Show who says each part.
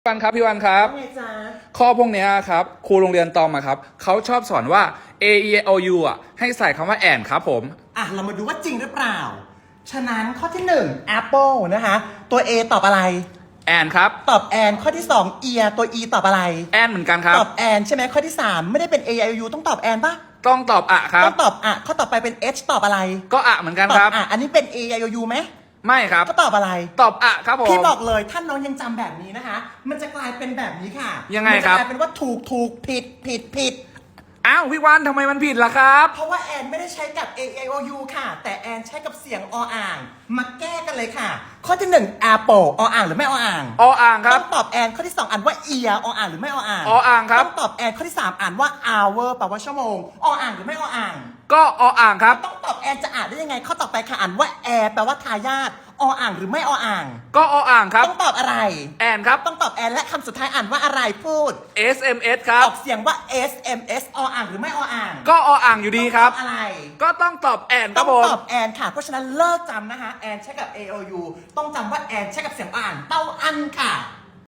Speaker 1: พี่วันครับพี่วันครับ
Speaker 2: ว่าไงจ๊ะ
Speaker 1: ข้อพวกเนี้ยครับครูโรงเรียนตอมอะครับเขาชอบสอนว่า a e o u อะให้ใส่คำว่าแอนครับผม
Speaker 2: อะ เรามาดูว่าจริงหรือเปล่า ฉะนั้นข้อที่ 1 Apple นะคะ ตัว A ตอบอะไร
Speaker 1: แอนครับ
Speaker 2: ตอบแอนข้อที่ 2 ear ตัว E ตอบอะไร
Speaker 1: แอนเหมือนกันครับ
Speaker 2: ตอบแอนใช่ไหมข้อที่ 3 ไม่ได้เป็น A I O U ต้องตอบแอนปะ
Speaker 1: ต้องตอบอะครั
Speaker 2: ต้
Speaker 1: บ
Speaker 2: องตอบอะข้อต่อไปเป็น H ตอบอะไร
Speaker 1: ก็อะเหมือนกัน
Speaker 2: ตอ
Speaker 1: ครับ
Speaker 2: บอะอันนี้เป็น A I O U ไหม
Speaker 1: ไม่ครับ
Speaker 2: ก็ตอบอะไร
Speaker 1: ตอบอะครับผม
Speaker 2: พี่บอกเลยถ้าน้องยังจำแบบนี้นะคะ มันจะกลายเป็นแบบนี้ค่ะ
Speaker 1: ยังไงครับ
Speaker 2: มันจะกลายเป็นว่าถูกถูกผิดผิดผิด
Speaker 1: อ้าวพี่วันทำไมมันผิดล่ะครับ
Speaker 2: เพราะว่าแอนไม่ได้ใช้กับ A I O U ค่ะ แต่แอนใช้กับเสียงออ่าง มาแก้กันเลยค่ะ ข้อที่1 Apple ออ่างหรือไม่ออ่าง
Speaker 1: ออ่างครั
Speaker 2: ต้
Speaker 1: บ
Speaker 2: องตอบแอนข้อที่2อ่านว่า ear ออ่างหรือไม่ออ่าง
Speaker 1: ออ่างครับ
Speaker 2: ต้องตอบแอนข้อที่3อ่านว่า hour แปลว่าชั่วโมงออ่างหรือไม่ออ่าง
Speaker 1: ก็ออ่างครับ
Speaker 2: ต้องตอบ แอนจะอ่านได้ยังไงข้อต่อไปค่ะอ่านว่าแอร์แปลว่าทายาทออ่างหรือไม่ออ่าง
Speaker 1: ก็ออ่างครับ
Speaker 2: ต้องตอบอะไร
Speaker 1: แอนครับ
Speaker 2: ต้องตอบแอนและคำสุดท้ายอ่านว่าอะไรพูด
Speaker 1: SMS ครั
Speaker 2: อบ อกเสียงว่า S M S ออ่างหรือไม่ออ่าง
Speaker 1: ก็ออ่างอยู่ดีครับ
Speaker 2: ต้องตอบอะไร
Speaker 1: ก็ต้องตอบแอนค
Speaker 2: ต้
Speaker 1: รั
Speaker 2: อบง
Speaker 1: ผม
Speaker 2: ตอบแอนค่ะ เพราะฉะนั้นเลิกจำนะคะ แอนใช้กับ A O U ต้องจำว่าแอนใช้กับเสียงอ่านเต้าอันค่ะ